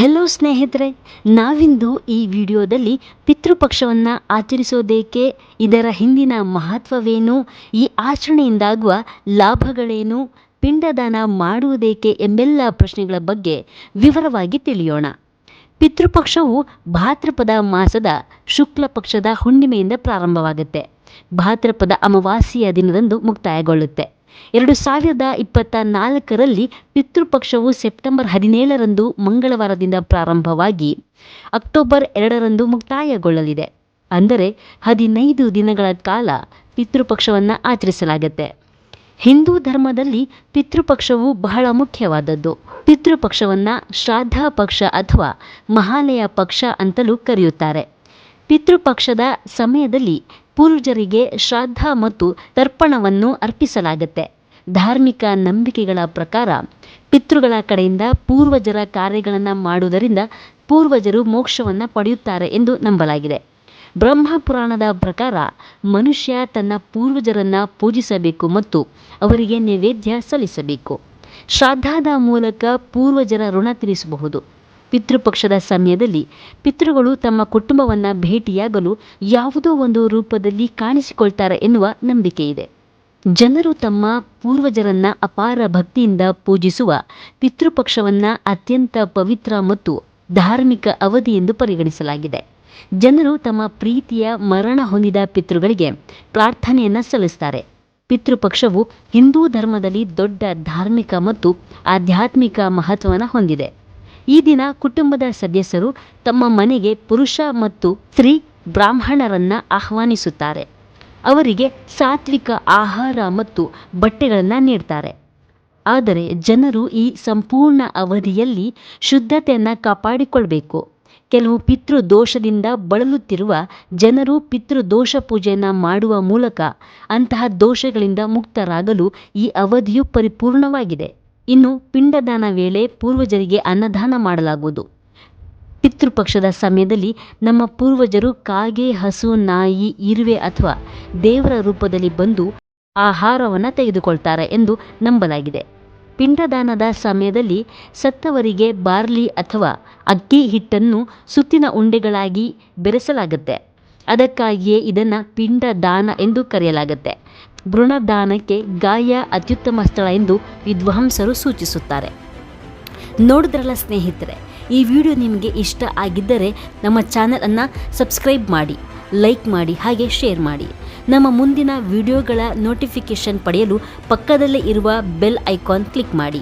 Hello ಸ್ನೇಹಿತರೆ. ನಾವಿಂದು ಈ ವಿಡಿಯೋದಲ್ಲಿ ಪಿತೃಪಕ್ಷವನ್ನು ಆಚರಿಸೋದೇಕೆ, ಇದರ ಹಿಂದಿನ ಮಹತ್ವವೇನು, ಈ ಆಚರಣೆಯಿಂದಾಗುವ ಲಾಭಗಳೇನು, ಪಿಂಡದಾನ ಮಾಡುವುದೇಕೆ ಎಂಬೆಲ್ಲ ಪ್ರಶ್ನೆಗಳ ಬಗ್ಗೆ ವಿವರವಾಗಿ ತಿಳಿಯೋಣ. ಪಿತೃಪಕ್ಷವು ಭಾದ್ರಪದ ಮಾಸದ ಶುಕ್ಲ ಪಕ್ಷದ ಹುಣ್ಣಿಮೆಯಿಂದ ಪ್ರಾರಂಭವಾಗುತ್ತೆ. ಭಾದ್ರಪದ ಅಮಾವಾಸ್ಯೆಯ ದಿನದಂದು ಮುಕ್ತಾಯಗೊಳ್ಳುತ್ತೆ. ಎರಡು ಸಾವಿರದ ಇಪ್ಪತ್ತ ನಾಲ್ಕರಲ್ಲಿ ಪಿತೃಪಕ್ಷವು ಸೆಪ್ಟೆಂಬರ್ ಹದಿನೇಳರಂದು ಮಂಗಳವಾರದಿಂದ ಪ್ರಾರಂಭವಾಗಿ ಅಕ್ಟೋಬರ್ ಎರಡರಂದು ಮುಕ್ತಾಯಗೊಳ್ಳಲಿದೆ. ಅಂದರೆ ಹದಿನೈದು ದಿನಗಳ ಕಾಲ ಪಿತೃಪಕ್ಷವನ್ನು ಆಚರಿಸಲಾಗುತ್ತೆ. ಹಿಂದೂ ಧರ್ಮದಲ್ಲಿ ಪಿತೃಪಕ್ಷವು ಬಹಳ ಮುಖ್ಯವಾದದ್ದು. ಪಿತೃಪಕ್ಷವನ್ನು ಶ್ರಾದ್ದ ಪಕ್ಷ ಅಥವಾ ಮಹಾಲಯ ಪಕ್ಷ ಅಂತಲೂ ಕರೆಯುತ್ತಾರೆ. ಪಿತೃಪಕ್ಷದ ಸಮಯದಲ್ಲಿ ಪೂರ್ವಜರಿಗೆ ಶ್ರಾದ್ದ ಮತ್ತು ತರ್ಪಣವನ್ನು ಅರ್ಪಿಸಲಾಗತ್ತೆ. ಧಾರ್ಮಿಕ ನಂಬಿಕೆಗಳ ಪ್ರಕಾರ ಪಿತೃಗಳ ಕಡೆಯಿಂದ ಪೂರ್ವಜರ ಕಾರ್ಯಗಳನ್ನು ಮಾಡುವುದರಿಂದ ಪೂರ್ವಜರು ಮೋಕ್ಷವನ್ನು ಪಡೆಯುತ್ತಾರೆ ಎಂದು ನಂಬಲಾಗಿದೆ. ಬ್ರಹ್ಮ ಪುರಾಣದ ಪ್ರಕಾರ ಮನುಷ್ಯ ತನ್ನ ಪೂರ್ವಜರನ್ನು ಪೂಜಿಸಬೇಕು ಮತ್ತು ಅವರಿಗೆ ನೈವೇದ್ಯ ಸಲ್ಲಿಸಬೇಕು. ಶ್ರಾದ್ದದ ಮೂಲಕ ಪೂರ್ವಜರ ಋಣ ತೀರಿಸಬಹುದು. ಪಿತೃಪಕ್ಷದ ಸಮಯದಲ್ಲಿ ಪಿತೃಗಳು ತಮ್ಮ ಕುಟುಂಬವನ್ನು ಭೇಟಿಯಾಗಲು ಯಾವುದೋ ಒಂದು ರೂಪದಲ್ಲಿ ಕಾಣಿಸಿಕೊಳ್ತಾರೆ ಎನ್ನುವ ನಂಬಿಕೆ ಇದೆ. ಜನರು ತಮ್ಮ ಪೂರ್ವಜರನ್ನ ಅಪಾರ ಭಕ್ತಿಯಿಂದ ಪೂಜಿಸುವ ಪಿತೃಪಕ್ಷವನ್ನು ಅತ್ಯಂತ ಪವಿತ್ರ ಮತ್ತು ಧಾರ್ಮಿಕ ಅವಧಿ ಎಂದು ಪರಿಗಣಿಸಲಾಗಿದೆ. ಜನರು ತಮ್ಮ ಪ್ರೀತಿಯ ಮರಣ ಹೊಂದಿದ ಪಿತೃಗಳಿಗೆ ಪ್ರಾರ್ಥನೆಯನ್ನು ಸಲ್ಲಿಸ್ತಾರೆ. ಪಿತೃಪಕ್ಷವು ಹಿಂದೂ ಧರ್ಮದಲ್ಲಿ ದೊಡ್ಡ ಧಾರ್ಮಿಕ ಮತ್ತು ಆಧ್ಯಾತ್ಮಿಕ ಮಹತ್ವವನ್ನು ಹೊಂದಿದೆ. ಈ ದಿನ ಕುಟುಂಬದ ಸದಸ್ಯರು ತಮ್ಮ ಮನೆಗೆ ಪುರುಷ ಮತ್ತು ಸ್ತ್ರೀ ಬ್ರಾಹ್ಮಣರನ್ನು ಆಹ್ವಾನಿಸುತ್ತಾರೆ. ಅವರಿಗೆ ಸಾತ್ವಿಕ ಆಹಾರ ಮತ್ತು ಬಟ್ಟೆಗಳನ್ನು ನೀಡ್ತಾರೆ. ಆದರೆ ಜನರು ಈ ಸಂಪೂರ್ಣ ಅವಧಿಯಲ್ಲಿ ಶುದ್ಧತೆಯನ್ನು ಕಾಪಾಡಿಕೊಳ್ಬೇಕು. ಕೆಲವು ಪಿತೃದೋಷದಿಂದ ಬಳಲುತ್ತಿರುವ ಜನರು ಪಿತೃದೋಷ ಪೂಜೆಯನ್ನು ಮಾಡುವ ಮೂಲಕ ಅಂತಹ ದೋಷಗಳಿಂದ ಮುಕ್ತರಾಗಲು ಈ ಅವಧಿಯು ಪರಿಪೂರ್ಣವಾಗಿದೆ. ಇನ್ನು ಪಿಂಡದಾನ ವೇಳೆ ಪೂರ್ವಜರಿಗೆ ಅನ್ನದಾನ ಮಾಡಲಾಗುವುದು. ಪಿತೃಪಕ್ಷದ ಸಮಯದಲ್ಲಿ ನಮ್ಮ ಪೂರ್ವಜರು ಕಾಗೆ, ಹಸು, ನಾಯಿ, ಇರುವೆ ಅಥವಾ ದೇವರ ರೂಪದಲ್ಲಿ ಬಂದು ಆಹಾರವನ್ನು ತೆಗೆದುಕೊಳ್ತಾರೆ ಎಂದು ನಂಬಲಾಗಿದೆ. ಪಿಂಡದಾನದ ಸಮಯದಲ್ಲಿ ಸತ್ತವರಿಗೆ ಬಾರ್ಲಿ ಅಥವಾ ಅಕ್ಕಿ ಹಿಟ್ಟನ್ನು ಸುತ್ತಿನ ಉಂಡೆಗಳಾಗಿ ಬೆರೆಸಲಾಗುತ್ತೆ. ಅದಕ್ಕಾಗಿಯೇ ಇದನ್ನು ಪಿಂಡದಾನ ಎಂದು ಕರೆಯಲಾಗುತ್ತೆ. ಭ್ರೂಣದಾನಕ್ಕೆ ಗಾಯ ಅತ್ಯುತ್ತಮ ಸ್ಥಳ ಎಂದು ವಿದ್ವಾಂಸರು ಸೂಚಿಸುತ್ತಾರೆ. ನೋಡಿದ್ರಲ್ಲ ಸ್ನೇಹಿತರೆ, ಈ ವಿಡಿಯೋ ನಿಮಗೆ ಇಷ್ಟ ಆಗಿದ್ದರೆ ನಮ್ಮ ಚಾನಲನ್ನು ಸಬ್ಸ್ಕ್ರೈಬ್ ಮಾಡಿ, ಲೈಕ್ ಮಾಡಿ, ಹಾಗೆ ಶೇರ್ ಮಾಡಿ. ನಮ್ಮ ಮುಂದಿನ ವಿಡಿಯೋಗಳ ನೋಟಿಫಿಕೇಷನ್ ಪಡೆಯಲು ಪಕ್ಕದಲ್ಲೇ ಇರುವ ಬೆಲ್ ಐಕಾನ್ ಕ್ಲಿಕ್ ಮಾಡಿ.